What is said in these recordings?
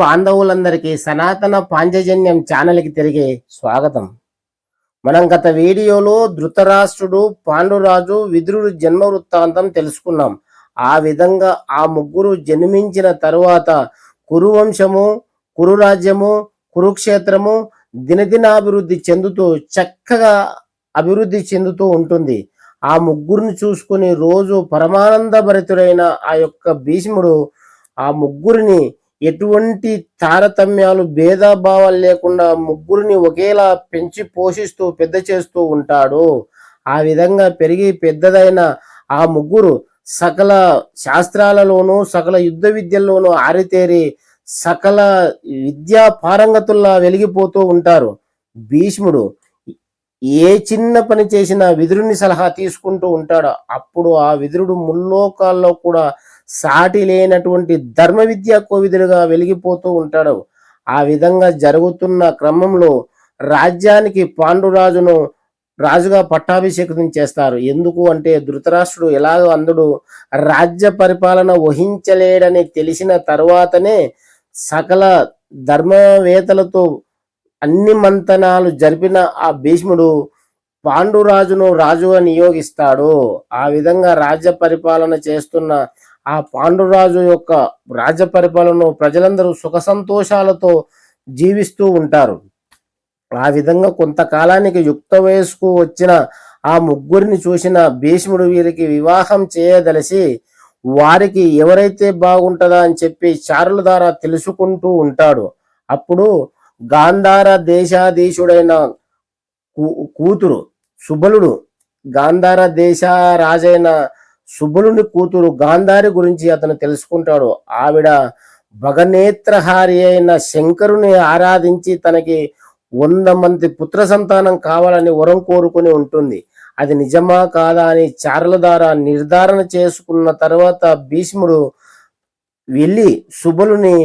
బాంధవులందరికీ సనాతన పాంచజన్యం ఛానల్కి తిరిగి స్వాగతం. మనం గత వీడియోలో ధృతరాష్ట్రుడు పాండురాజు విదురుడు జన్మ వృత్తాంతం తెలుసుకున్నాం. ఆ విధంగా ఆ ముగ్గురు జన్మించిన తరువాత కురువంశము కురురాజ్యము కురుక్షేత్రము దినదినాభివృద్ధి చెందుతూ చక్కగా అభివృద్ధి చెందుతూ ఉంటుంది. ఆ ముగ్గురిని చూసుకుని రోజు పరమానంద భరితుడైన ఆ యొక్క భీష్ముడు ఆ ముగ్గురిని ఎటువంటి తారతమ్యాలు భేదభావాలు లేకుండా ముగ్గురిని ఒకేలా పెంచి పోషిస్తూ పెద్ద చేస్తూ ఉంటాడు ఆ విధంగా పెరిగి పెద్దదైన ఆ ముగ్గురు సకల శాస్త్రాలలోనూ సకల యుద్ధ విద్యల్లోనూ ఆరితేరి సకల విద్యా పారంగతుల్లా వెలిగిపోతూ ఉంటారు. భీష్ముడు ఏ చిన్న పని చేసినా విదురుని సలహా తీసుకుంటూ ఉంటాడు. అప్పుడు ఆ విదురుడు ముల్లోకాల్లో కూడా సాటి లేనటువంటి ధర్మ విద్యా కోవిదుడుగా వెలిగిపోతూ ఉంటాడు. ఆ విధంగా జరుగుతున్న క్రమంలో రాజ్యానికి పాండురాజును రాజుగా పట్టాభిషేకం చేస్తారు. ఎందుకు అంటే ధృతరాష్ట్రుడు ఎలాగో అందుడు రాజ్య పరిపాలన వహించలేడని తెలిసిన తర్వాతనే సకల ధర్మవేత్తలతో అన్ని మంతనాలు జరిపిన ఆ భీష్ముడు పాండురాజును రాజుగా నియోగిస్తాడు. ఆ విధంగా రాజ్య పరిపాలన చేస్తున్న ఆ పాండురాజు యొక్క రాజ్య పరిపాలన ప్రజలందరూ సుఖ సంతోషాలతో జీవిస్తూ ఉంటారు. ఆ విధంగా కొంతకాలానికి యుక్త వయస్కు వచ్చిన ఆ ముగ్గురిని చూసిన భీష్ముడు వీరికి వివాహం చేయదలిసి వారికి ఎవరైతే బాగుంటుందా అని చెప్పి చారుల ద్వారా తెలుసుకుంటూ ఉంటాడు. అప్పుడు గాంధార దేశాధీశుడైన కూ- కూతురు సుబలుడు గాంధార దేశ రాజైన సుబలుని కూతురు గాంధారి గురించి అతను తెలుసుకుంటాడు. ఆవిడ భగనేత్రహారి అయిన శంకరుని ఆరాధించి తనకి వంద మంది పుత్ర సంతానం కావాలని వరం కోరుకుని ఉంటుంది. అది నిజమా కాదా అని చారల ద్వారా నిర్ధారణ చేసుకున్న తర్వాత భీష్ముడు వెళ్ళి సుబలుని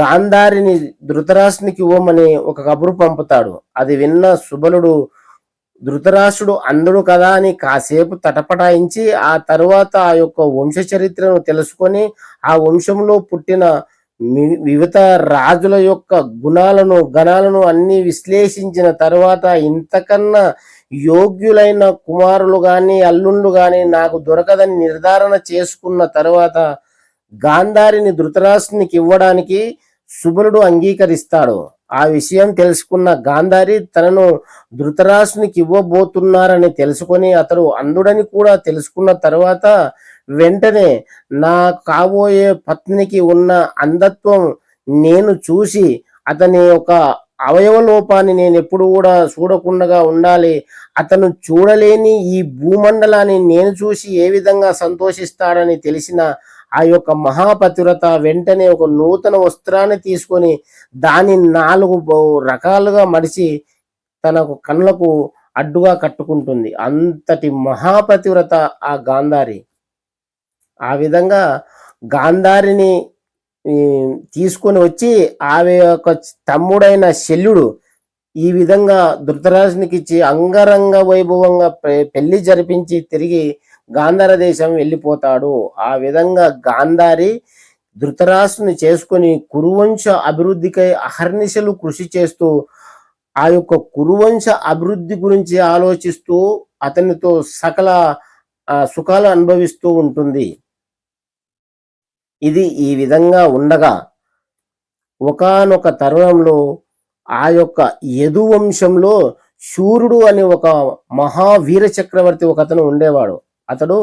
గాంధారిని ధృతరాష్ట్రునికి ఇవ్వమని ఒక కబురు పంపుతాడు. అది విన్న సుబలుడు ధృతరాష్ట్రుడు అందడు కదా అని కాసేపు తటపటాయించి ఆ తరువాత ఆ యొక్క వంశ చరిత్రను తెలుసుకొని ఆ వంశంలో పుట్టిన వివిధ రాజుల యొక్క గుణాలను గణాలను అన్ని విశ్లేషించిన తర్వాత ఇంతకన్నా యోగ్యులైన కుమారులు కానీ అల్లుళ్ళు కానీ నాకు దొరకదని నిర్ధారణ చేసుకున్న తర్వాత గాంధారిని ధృతరాష్ట్రునికి ఇవ్వడానికి సుబలుడు అంగీకరిస్తాడు. ఆ విషయం తెలుసుకున్న గాంధారి తనను ధృతరాసునికి ఇవ్వబోతున్నారని తెలుసుకొని అతడు అందుడని కూడా తెలుసుకున్న తర్వాత వెంటనే నా కాబోయే పత్నికి ఉన్న అంధత్వం నేను చూసి అతని ఒక అవయవ లోపాన్ని నేను ఎప్పుడు కూడా చూడకుండా ఉండాలి. అతను చూడలేని ఈ భూమండలాన్ని నేను చూసి ఏ విధంగా సంతోషిస్తాడని తెలిసిన ఆ యొక్క మహాపతివ్రత వెంటనే ఒక నూతన వస్త్రాన్ని తీసుకొని దాని నాలుగు రకాలుగా మడిచి తనకు కళ్ళకు అడ్డుగా కట్టుకుంటుంది. అంతటి మహాపతివ్రత ఆ గాంధారి. ఆ విధంగా గాంధారిని తీసుకొని వచ్చి ఆమె యొక్క తమ్ముడైన శల్యుడు ఈ విధంగా ధృతరాజునికి ఇచ్చి అంగరంగ వైభవంగా పె- పెళ్ళి జరిపించి తిరిగి గాంధార దేశం వెళ్ళిపోతాడు. ఆ విధంగా గాంధారి ధృతరాష్ట్రుని చేసుకొని కురువంశ అభివృద్ధికై అహర్నిశలు కృషి చేస్తూ ఆ యొక్క కురువంశ అభివృద్ధి గురించి ఆలోచిస్తూ అతనితో సకల సుఖాలు అనుభవిస్తూ ఉంటుంది. ఇది ఈ విధంగా ఉండగా ఒకానొక తరుణంలో ఆ యొక్క యదు వంశంలో శూరుడు అనే ఒక మహావీర చక్రవర్తి ఒక అతను ఉండేవాడు. అతడు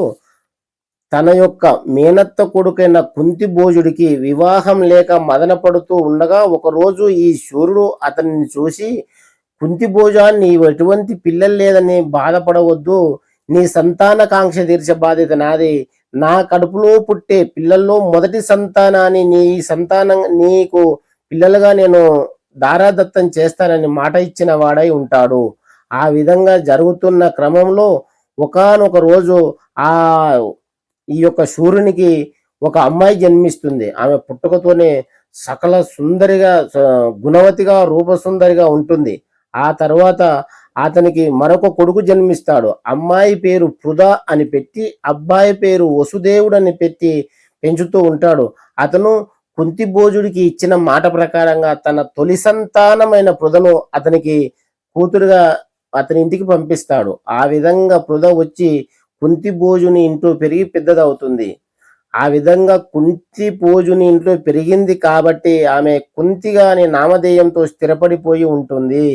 తన యొక్క మేనత్త కొడుకైన కుంతి భోజుడికి వివాహం లేక మదన పడుతూ ఉండగా ఒకరోజు ఈ సూర్యుడు అతనిని చూసి కుంతి భోజా నీ ఎటువంటి పిల్లలు లేదని బాధపడవద్దు. నీ సంతానకాంక్ష తీర్చ తీర్చే బాధ్యత నాది. నా కడుపులో పుట్టే పిల్లల్లో మొదటి సంతానాన్ని నీ సంతానం నీకు పిల్లలుగా నేను దారాదత్తం చేస్తానని మాట ఇచ్చిన వాడై ఉంటాడు. ఆ విధంగా జరుగుతున్న క్రమంలో ఒకానొక రోజు ఆ ఈ యొక్క సూర్యునికి ఒక అమ్మాయి జన్మిస్తుంది. ఆమె పుట్టుకతోనే సకల సుందరిగా గుణవతిగా రూపసుందరిగా ఉంటుంది. ఆ తర్వాత అతనికి మరొక కొడుకు జన్మిస్తాడు. అమ్మాయి పేరు పృథా అని పెట్టి అబ్బాయి పేరు వసుదేవుడు అని పెట్టి పెంచుతూ ఉంటాడు. అతను కుంతి భోజుడికి ఇచ్చిన మాట ప్రకారంగా తన తొలి సంతానమైన పృథను అతనికి కూతురుగా అతని ఇంటికి పంపిస్తాడు. ఆ విధంగా పృథ వచ్చి కుంతి భోజుని ఇంట్లో పెరిగి పెద్దదవుతుంది. ఆ విధంగా కుంతి భోజుని ఇంట్లో పెరిగింది కాబట్టి ఆమె కుంతిగా అనే నామధేయంతో స్థిరపడిపోయి ఉంటుంది.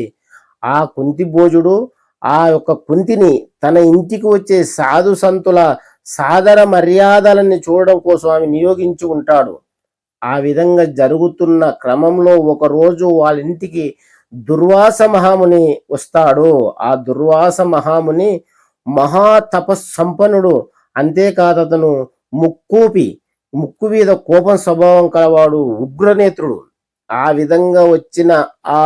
ఆ కుంతి భోజుడు ఆ యొక్క కుంతిని తన ఇంటికి వచ్చే సాధు సంతుల సాదర మర్యాదలని చూడడం కోసం ఆమె నియోగించి ఉంటాడు. ఆ విధంగా జరుగుతున్న క్రమంలో ఒక రోజు వాళ్ళ ఇంటికి దుర్వాస మహాముని వస్తాడు. ఆ దుర్వాస మహాముని మహా తపస్సంపన్నుడు అంతేకాదు అతను ముక్కూపి ముక్కు మీద కోపం స్వభావం కలవాడు ఉగ్రనేత్రుడు. ఆ విధంగా వచ్చిన ఆ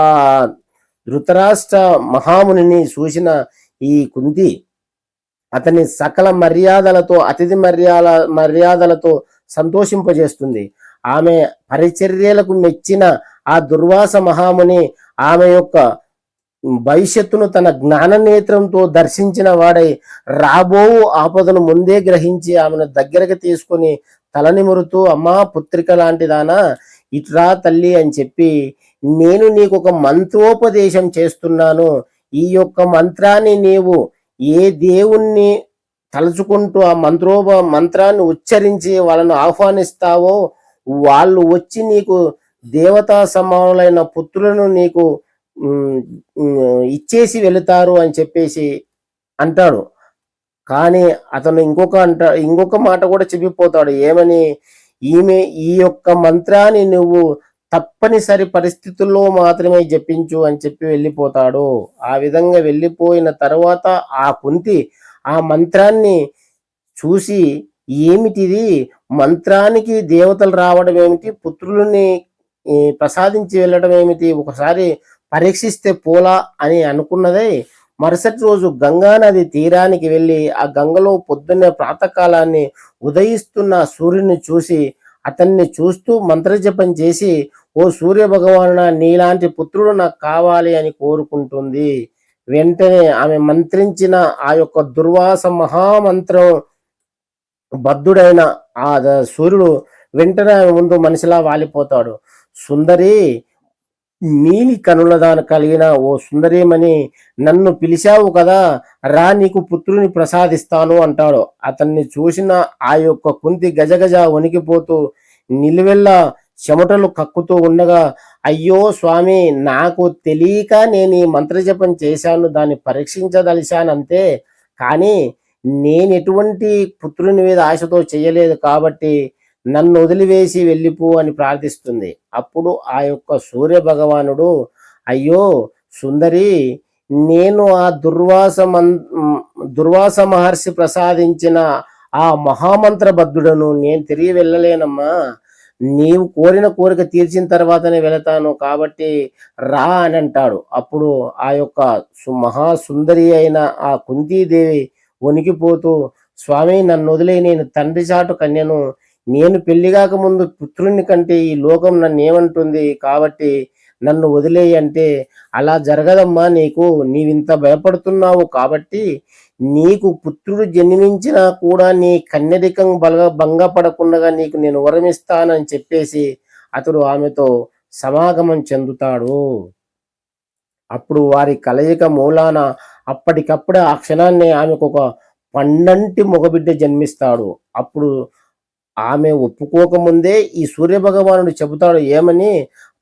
ధృతరాష్ట్ర మహామునిని చూసిన ఈ కుంతి అతని సకల మర్యాదలతో అతిథి మర్యాద మర్యాదలతో సంతోషింపజేస్తుంది. ఆమె పరిచర్యలకు మెచ్చిన ఆ దుర్వాస మహాముని ఆమె యొక్క భవిష్యత్తును తన జ్ఞాన నేత్రంతో దర్శించిన వాడై రాబో ఆపదను ముందే గ్రహించి ఆమెను దగ్గరకు తీసుకొని తలనిమురుతూ అమ్మా పుత్రిక లాంటిదానా ఇట్రా తల్లి అని చెప్పి నేను నీకు ఒక మంత్రోపదేశం చేస్తున్నాను. ఈ యొక్క మంత్రాన్ని నీవు ఏ దేవుణ్ణి తలుచుకుంటూ ఆ మంత్రోప మంత్రాన్ని ఉచ్చరించి వాళ్ళను ఆహ్వానిస్తావో వాళ్ళు వచ్చి నీకు దేవతా సమానులైన పుత్రులను నీకు ఇచ్చేసి వెళుతారు అని చెప్పేసి అంటాడు. కానీ అతను ఇంకొక అంట ఇంకొక మాట కూడా చెప్పిపోతాడు. ఏమని? ఈమె ఈ యొక్క మంత్రాన్ని నువ్వు తప్పనిసరి పరిస్థితుల్లో మాత్రమే జపించు అని చెప్పి వెళ్ళిపోతాడు. ఆ విధంగా వెళ్ళిపోయిన తర్వాత ఆ కుంతి ఆ మంత్రాన్ని చూసి ఏమిటిది? మంత్రానికి దేవతలు రావడం ఏమిటి? పుత్రులని ప్రసాదించి వెళ్ళడం ఏమిటి? ఒకసారి పరీక్షిస్తే పోలా అని అనుకున్నదే మరుసటి రోజు గంగా నది తీరానికి వెళ్ళి ఆ గంగలో పొద్దున్నే ప్రాతకాలాన్ని ఉదయిస్తున్న సూర్యుని చూసి అతన్ని చూస్తూ మంత్రజపం చేసి ఓ సూర్య భగవానుడా నీలాంటి పుత్రుడు నాకు కావాలి అని కోరుకుంటుంది. వెంటనే ఆమె మంత్రించిన ఆ యొక్క దుర్వాస మహామంత్రం బద్ధుడైన ఆ సూర్యుడు వెంటనే ఆమె ముందు మనిషిలా వాలిపోతాడు. సుందరి నీలి కనుల దాని కలిగిన ఓ సుందరేమని నన్ను పిలిచావు కదా రా నీకు పుత్రుని ప్రసాదిస్తాను అంటాడు. అతన్ని చూసిన ఆ యొక్క కుంతి గజగజ వణికిపోతూ నిలువెల్ల చెమటలు కక్కుతూ ఉండగా అయ్యో స్వామి నాకు తెలియక నేను ఈ మంత్రజపం చేశాను దాన్ని పరీక్షించదలిశానంతే కానీ నేను ఎటువంటి పుత్రుని మీద ఆశతో చేయలేదు కాబట్టి నన్ను వదిలివేసి వెళ్ళిపో అని ప్రార్థిస్తుంది. అప్పుడు ఆ యొక్క సూర్య భగవానుడు అయ్యో సుందరి నేను ఆ దుర్వాస మన్ దుర్వాస మహర్షి ప్రసాదించిన ఆ మహామంత్ర బద్ధుడను నేను తిరిగి వెళ్ళలేనమ్మా. నీవు కోరిన కోరిక తీర్చిన తర్వాతనే వెళతాను కాబట్టి రా అని అంటాడు. అప్పుడు ఆ యొక్క సు- మహాసుందరి అయిన ఆ కుంతీదేవి వణికిపోతూ స్వామి నన్ను వదిలే నేను తండ్రి చాటు కన్యను నేను పెళ్ళిగాక ముందు పుత్రుని కంటే ఈ లోకం నన్ను ఏమంటుంది? కాబట్టి నన్ను వదిలేయి అంటే అలా జరగదమ్మా నీకు. నీవింత భయపడుతున్నావు కాబట్టి నీకు పుత్రుడు జన్మించినా కూడా నీ కన్యరికం బలగ భంగపడకుండా నీకు నేను వరమిస్తానని చెప్పేసి అతడు ఆమెతో సమాగమం చెందుతాడు. అప్పుడు వారి కలయిక మూలాన అప్పటికప్పుడే ఆ క్షణాన్ని ఆమెకు ఒక పండంటి మగబిడ్డ జన్మిస్తాడు. అప్పుడు ఆమె ఒప్పుకోకముందే ఈ సూర్యభగవానుడు చెబుతాడు ఏమని?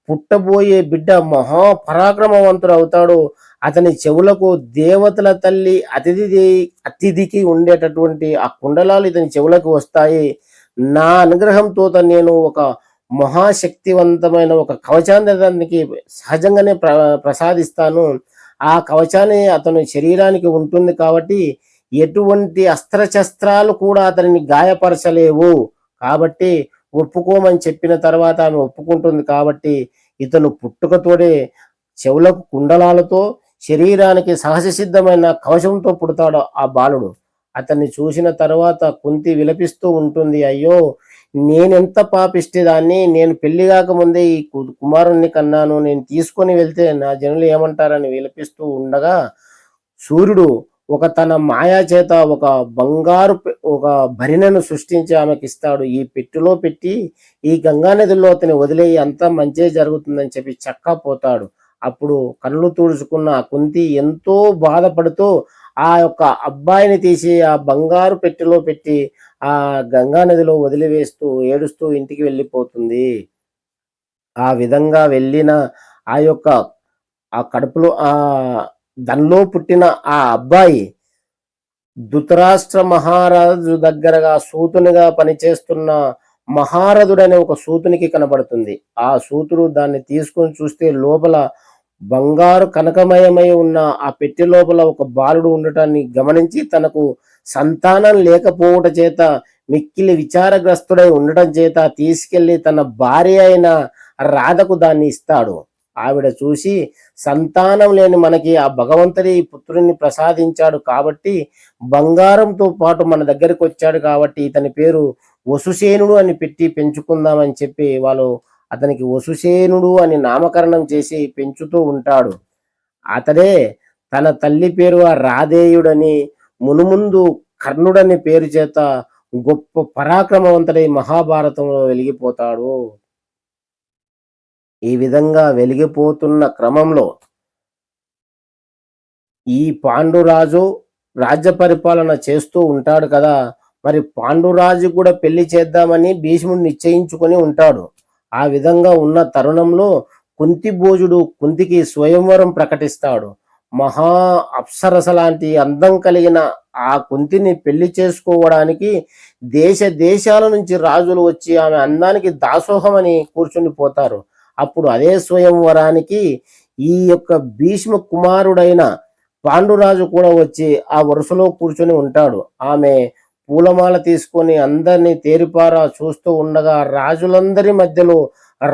పుట్టబోయే బిడ్డ మహాపరాక్రమవంతుడు అవుతాడు అతని చెవులకు దేవతల తల్లి అతిథి అతిథికి ఉండేటటువంటి ఆ కుండలాలు ఇతని చెవులకు వస్తాయి. నా అనుగ్రహంతో నేను ఒక మహాశక్తివంతమైన ఒక కవచాన్ని అతనికి సహజంగానే ప్ర ప్రసాదిస్తాను. ఆ కవచాన్ని అతని శరీరానికి ఉంటుంది కాబట్టి ఎటువంటి అస్త్రశస్త్రాలు కూడా అతనిని గాయపరచలేవు. కాబట్టి ఒప్పుకోమని చెప్పిన తర్వాత ఆమె ఒప్పుకుంటుంది కాబట్టి ఇతను పుట్టుకతోనే చెవులకు కుండలాలతో శరీరానికి సహజ సిద్ధమైన కవచంతో పుడతాడు ఆ బాలుడు. అతన్ని చూసిన తర్వాత కుంతి విలపిస్తూ ఉంటుంది అయ్యో నేనెంత పాపిష్టిదాన్ని? నేను పెళ్ళి కాకముందే ఈ కుమారుణ్ణి కన్నాను. నేను తీసుకొని వెళ్తే నా జనులు ఏమంటారని విలపిస్తూ ఉండగా సూర్యుడు ఒక తన మాయా చేత ఒక బంగారు పె- ఒక భరిణను సృష్టించి ఆమెకి ఇస్తాడు ఈ పెట్టెలో పెట్టి ఈ గంగా నదిలో అతని వదిలేయి అంతా మంచే జరుగుతుందని చెప్పి చక్కా పోతాడు. అప్పుడు కళ్ళు తుడుచుకున్న కుంతి ఎంతో బాధపడుతూ ఆ యొక్క అబ్బాయిని తీసి ఆ బంగారు పెట్టెలో పెట్టి ఆ గంగా నదిలో వదిలివేస్తూ ఏడుస్తూ ఇంటికి వెళ్ళిపోతుంది. ఆ విధంగా వెళ్ళిన ఆ యొక్క ఆ కడుపులో ఆ దానిలో పుట్టిన ఆ అబ్బాయి ధృతరాష్ట్ర మహారాజు దగ్గరగా సూతునిగా పనిచేస్తున్న మహారథుడనే ఒక సూతునికి కనబడుతుంది. ఆ సూతుడు దాన్ని తీసుకొని చూస్తే లోపల బంగారు కనకమయమై ఉన్న ఆ పెట్టి లోపల ఒక బాలుడు ఉండటాన్ని గమనించి తనకు సంతానం లేకపోవట చేత మిక్కిలి విచారగ్రస్తుడై ఉండటం చేత తీసుకెళ్ళి తన భార్య అయిన రాధకు దాన్ని ఇస్తాడు. ఆవిడ చూసి సంతానం లేని మనకి ఆ భగవంతుడి పుత్రుని ప్రసాదించాడు కాబట్టి బంగారంతో పాటు మన దగ్గరికి వచ్చాడు కాబట్టి ఇతని పేరు వసుసేనుడు అని పెట్టి పెంచుకుందామని చెప్పి వాళ్ళు అతనికి వసుసేనుడు అని నామకరణం చేసి పెంచుతూ ఉంటాడు. అతడే తన తల్లి పేరు ఆ రాధేయుడని మునుముందు కర్ణుడని పేరు చేత గొప్ప పరాక్రమవంతుడై మహాభారతంలో వెలిగిపోతాడు. ఈ విధంగా వెలిగిపోతున్న క్రమంలో ఈ పాండురాజు రాజ్య పరిపాలన చేస్తూ ఉంటాడు కదా. మరి పాండురాజు కూడా పెళ్ళి చేద్దామని భీష్ముడు నిశ్చయించుకొని ఉంటాడు. ఆ విధంగా ఉన్న తరుణంలో కుంతి భోజుడు కుంతికి స్వయంవరం ప్రకటిస్తాడు. మహా అప్సరస లాంటి అందం కలిగిన ఆ కుంతిని పెళ్ళి చేసుకోవడానికి దేశ దేశాల నుంచి రాజులు వచ్చి ఆమె అందానికి దాసోహమని కూర్చుని పోతారు. అప్పుడు అదే స్వయంవరానికి ఈ యొక్క భీష్మ కుమారుడైన పాండురాజు కూడా వచ్చి ఆ వరుసలో కూర్చొని ఉంటాడు. ఆమె పూలమాల తీసుకొని అందరినీ తేరిపారా చూస్తూ ఉండగా రాజులందరి మధ్యలో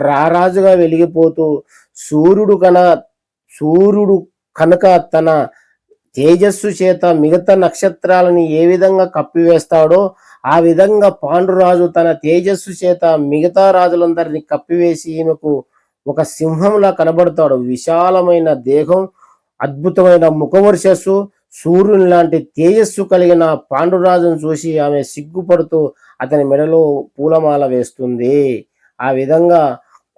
రారాజుగా వెలిగిపోతూ సూర్యుడు కన సూర్యుడు కనుక తన తేజస్సు చేత మిగతా నక్షత్రాలని ఏ విధంగా కప్పివేస్తాడో ఆ విధంగా పాండురాజు తన తేజస్సు చేత మిగతా రాజులందరినీ కప్పివేసి ఈమెకు ఒక సింహంలా కనబడతాడు. విశాలమైన దేహం అద్భుతమైన ముఖవర్షస్సు సూర్యుని లాంటి తేజస్సు కలిగిన పాండురాజును చూసి ఆమె సిగ్గుపడుతూ అతని మెడలో పూలమాల వేస్తుంది. ఆ విధంగా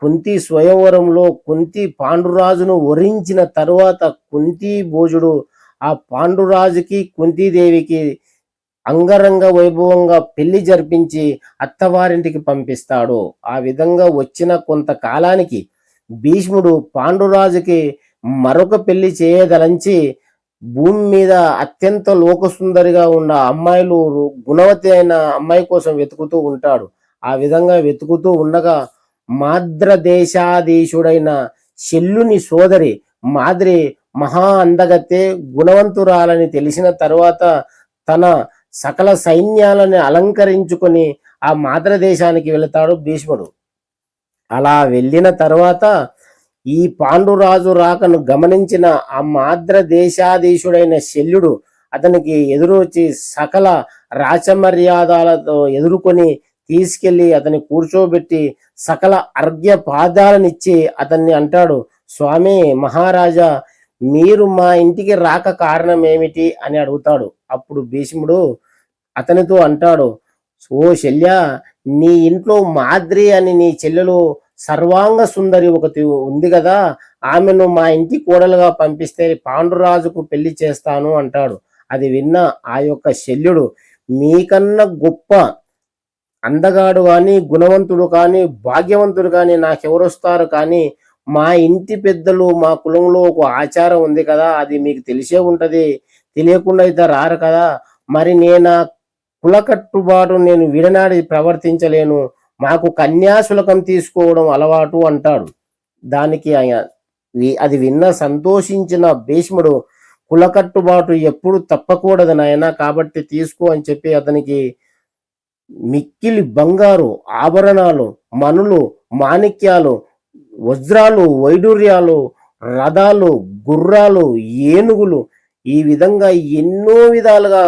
కుంతి స్వయంవరంలో కుంతి పాండురాజును వరించిన తరువాత కుంతి భోజుడు ఆ పాండురాజుకి కుంతీదేవికి అంగరంగ వైభవంగా పెళ్ళి జరిపించి అత్తవారింటికి పంపిస్తాడు. ఆ విధంగా వచ్చిన కొంతకాలానికి భీష్ముడు పాండురాజుకి మరొక పెళ్ళి చేయదలంచి భూమి మీద అత్యంత లోకసుందరిగా ఉన్న అమ్మాయిలు గుణవతి అయిన అమ్మాయి కోసం వెతుకుతూ ఉంటాడు. ఆ విధంగా వెతుకుతూ ఉండగా మాద్రదేశాధీశుడైన శల్లుని సోదరి మాద్రి మహా అందగతే గుణవంతురాలని తెలిసిన తర్వాత తన సకల సైన్యాలను అలంకరించుకొని ఆ మాద్రదేశానికి వెళతాడు భీష్ముడు. అలా వెళ్ళిన తర్వాత ఈ పాండురాజు రాకను గమనించిన ఆ మాద్ర దేశాధీశుడైన శల్యుడు అతనికి ఎదురొచ్చి సకల రాచమర్యాదలతో ఎదుర్కొని తీసుకెళ్ళి అతని కూర్చోబెట్టి సకల అర్ఘ్య పాదాలనిచ్చి అతన్ని అంటాడు స్వామి మహారాజా మీరు మా ఇంటికి రాక కారణం ఏమిటి అని అడుగుతాడు. అప్పుడు భీష్ముడు అతనితో అంటాడు ఓ శల్య నీ ఇంట్లో మాద్రి అని నీ చెల్లెలు సర్వాంగ సుందరి ఒకటి ఉంది కదా ఆమెను మా ఇంటి కోడలుగా పంపిస్తే పాండురాజుకు పెళ్ళి చేస్తాను అంటాడు. అది విన్న ఆ యొక్క శల్యుడు మీకన్నా గొప్ప అందగాడు కానీ గుణవంతుడు కానీ భాగ్యవంతుడు కానీ నాకెవరొస్తారు? కానీ మా ఇంటి పెద్దలు మా కులంలో ఒక ఆచారం ఉంది కదా అది మీకు తెలిసే ఉంటుంది. తెలియకుండా అయితే రారు కదా. మరి నేను కులకట్టుబాటు కుల కట్టుబాటు నేను విడనాడి ప్రవర్తించలేను. మాకు కన్యాశులకం తీసుకోవడం అలవాటు అంటాడు. దానికి ఆయన అది విన్న సంతోషించిన భీష్ముడు కుల కట్టుబాటు ఎప్పుడు తప్పకూడదు నాయన కాబట్టి తీసుకో అని చెప్పి అతనికి మిక్కిలి బంగారు ఆభరణాలు మనులు మాణిక్యాలు వజ్రాలు వైడూర్యాలు రథాలు గుర్రాలు ఏనుగులు ఈ విధంగా ఎన్నో విధాలుగా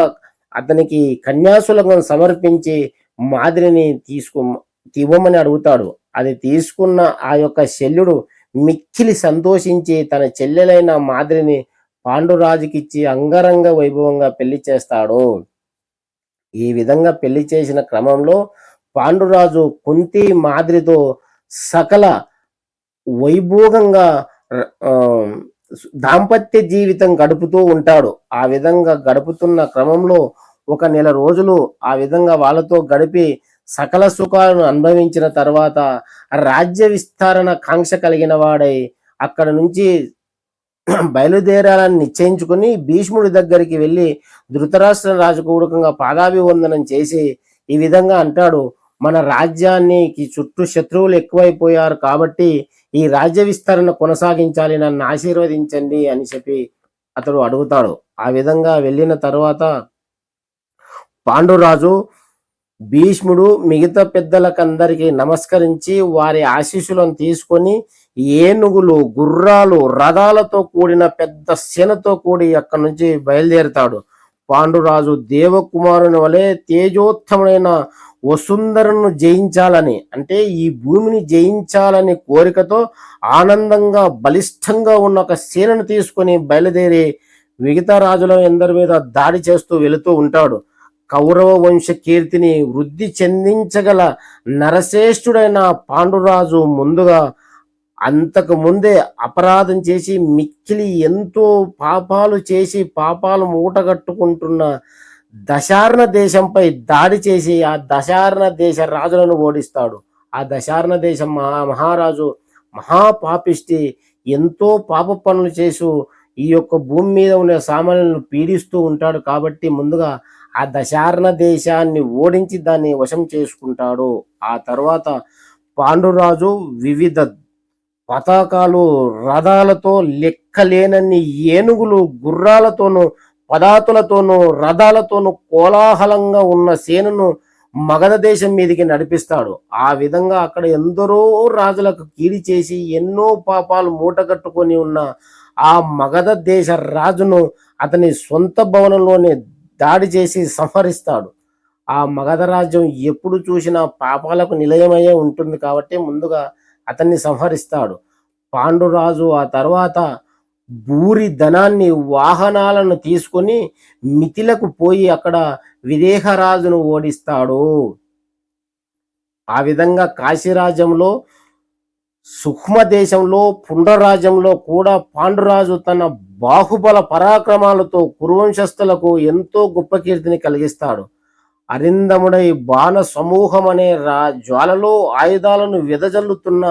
అతనికి కన్యాశులకం సమర్పించి మాదిరిని తీసుకు ఇవ్వమని అడుగుతాడు. అది తీసుకున్న ఆ యొక్క శల్యుడు మిక్కిలి సంతోషించి తన చెల్లెలైన మాదిరిని పాండురాజుకిచ్చి అంగరంగ వైభవంగా పెళ్ళి చేస్తాడు. ఈ విధంగా పెళ్ళి చేసిన క్రమంలో పాండురాజు కుంతి మాదిరితో సకల వైభోగంగా దాంపత్య జీవితం గడుపుతూ ఉంటాడు. ఆ విధంగా గడుపుతున్న క్రమంలో ఒక నెల రోజులు ఆ విధంగా వాళ్ళతో గడిపి సకల సుఖాలను అనుభవించిన తర్వాత రాజ్య విస్తరణ కాంక్ష కలిగిన వాడై అక్కడ నుంచి బయలుదేరాలని నిశ్చయించుకుని భీష్ముడి దగ్గరికి వెళ్ళి ధృతరాష్ట్ర రాజకూడకంగా పాదాభివందనం చేసి ఈ విధంగా అంటాడు మన రాజ్యానికి చుట్టూ శత్రువులు ఎక్కువైపోయారు కాబట్టి ఈ రాజ్య విస్తరణ కొనసాగించాలి నన్ను ఆశీర్వదించండి అని చెప్పి అతడు అడుగుతాడు. ఆ విధంగా వెళ్ళిన తర్వాత పాండురాజు భీష్ముడు మిగతా పెద్దలకందరికీ నమస్కరించి వారి ఆశీస్సులను తీసుకొని ఏనుగులు గుర్రాలు రథాలతో కూడిన పెద్ద సేనతో కూడి అక్కడి నుంచి బయలుదేరుతాడు. పాండురాజు దేవకుమారుని వలె తేజోత్తముడైన వసుందరను జయించాలని అంటే ఈ భూమిని జయించాలని కోరికతో ఆనందంగా బలిష్టంగా ఉన్న ఒక సేనను తీసుకొని బయలుదేరి మిగతా రాజుల ఎందరి మీద దాడి చేస్తూ వెళుతూ ఉంటాడు. కౌరవ వంశ కీర్తిని వృద్ధి చెందించగల నరశ్రేష్ఠుడైన పాండురాజు ముందుగా అంతకు ముందే అపరాధం చేసి మిక్కిలి ఎంతో పాపాలు చేసి పాపాలు మూటగట్టుకుంటున్న దశార్ణ దేశంపై దాడి చేసి ఆ దశార్ణ దేశ రాజులను ఓడిస్తాడు. ఆ దశార్ణ దేశం మహా మహారాజు మహాపాపిష్టి ఎంతో పాప పనులు చేసు ఈ యొక్క భూమి మీద ఉన్న సామాన్యులను పీడిస్తూ ఉంటాడు. కాబట్టి ముందుగా ఆ దశార్ణ దేశాన్ని ఓడించి దాన్ని వశం చేసుకుంటాడు. ఆ తర్వాత పాండురాజు వివిధ పతాకాలు రథాలతో లెక్కలేనన్ని ఏనుగులు గుర్రాలతోనూ పదాతులతోనూ రథాలతోనూ కోలాహలంగా ఉన్న సేనను మగధ దేశం మీదకి నడిపిస్తాడు. ఆ విధంగా అక్కడ ఎందరో రాజులకు కీడి చేసి ఎన్నో పాపాలు మూటగట్టుకొని ఉన్న ఆ మగధ దేశ రాజును అతని సొంత భవనంలోనే దాడి చేసి సంహరిస్తాడు. ఆ మగధ రాజ్యం ఎప్పుడు చూసినా పాపాలకు నిలయమయ్యే ఉంటుంది కాబట్టి ముందుగా అతన్ని సంహరిస్తాడు. పాండురాజు ఆ తర్వాత భూరి ధనాన్ని వాహనాలను తీసుకొని మిథిలకు పోయి అక్కడ విదేహరాజును ఓడిస్తాడు. ఆ విధంగా కాశీరాజ్యంలో సుక్మ దేశంలో పుండ్రరాజ్యంలో కూడా పాండురాజు తన బాహుబల పరాక్రమాలతో కురువంశస్థులకు ఎంతో గొప్ప కీర్తిని కలిగిస్తాడు. అరిందముడై బాణ సమూహం అనే రా జ్వాలలో ఆయుధాలను వెదజల్లుతున్న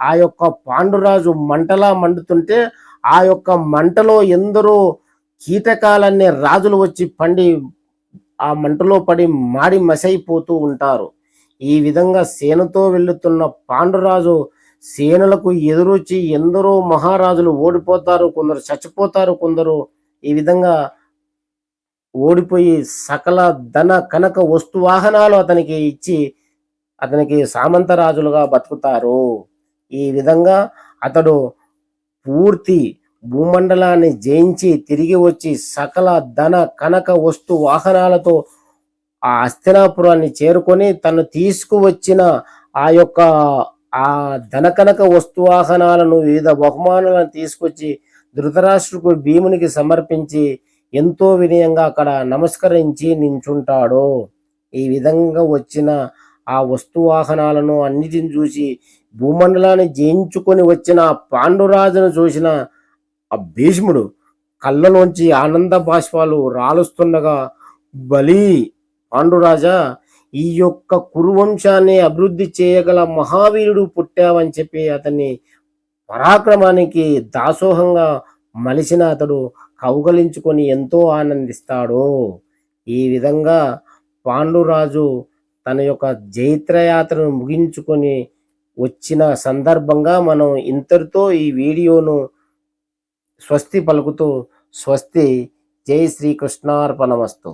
ఆ యొక్క పాండురాజు మంటలా మండుతుంటే ఆ యొక్క మంటలో ఎందరో కీటకాలన్నీ రాజులు వచ్చి పండి ఆ మంటలో పడి మాడి మసైపోతూ ఉంటారు. ఈ విధంగా సేనతో వెళ్తున్న పాండురాజు సేనలకు ఎదురొచ్చి ఎందరో మహారాజులు ఓడిపోతారు కొందరు చచ్చిపోతారు కొందరు ఈ విధంగా ఓడిపోయి సకల ధన కనక వస్తు వాహనాలు అతనికి ఇచ్చి అతనికి సామంతరాజులుగా బతుకుతారు. ఈ విధంగా అతడు పూర్తి భూమండలాన్ని జయించి తిరిగి వచ్చి సకల ధన కనక వస్తు వాహనాలతో ఆ అస్తినాపురాన్ని చేరుకొని తను తీసుకువచ్చిన ఆ యొక్క ఆ ధనకనక వస్తువాహనాలను వివిధ బహుమానాలను తీసుకొచ్చి ధృతరాష్ట్రుకు భీమునికి సమర్పించి ఎంతో వినయంగా అక్కడ నమస్కరించి నించుంటాడు. ఈ విధంగా వచ్చిన ఆ వస్తువాహనాలను అన్నిటిని చూసి భూమండలాన్ని జయించుకొని వచ్చిన పాండురాజును చూసిన ఆ భీష్ముడు కళ్ళలోంచి ఆనంద బాష్పాలు రాలుస్తుండగా బలి పాండురాజా ఈ యొక్క కురువంశాన్ని అభివృద్ధి చేయగల మహావీరుడు పుట్టావని చెప్పి అతన్ని పరాక్రమానికి దాసోహంగా మలిసిన అతడు కౌగలించుకొని ఎంతో ఆనందిస్తాడు. ఈ విధంగా పాండురాజు తన యొక్క జైత్రయాత్రను ముగించుకొని వచ్చిన సందర్భంగా మనం ఇంతటితో ఈ వీడియోను స్వస్తి పలుకుతూ స్వస్తి. జై శ్రీకృష్ణార్పణమస్తు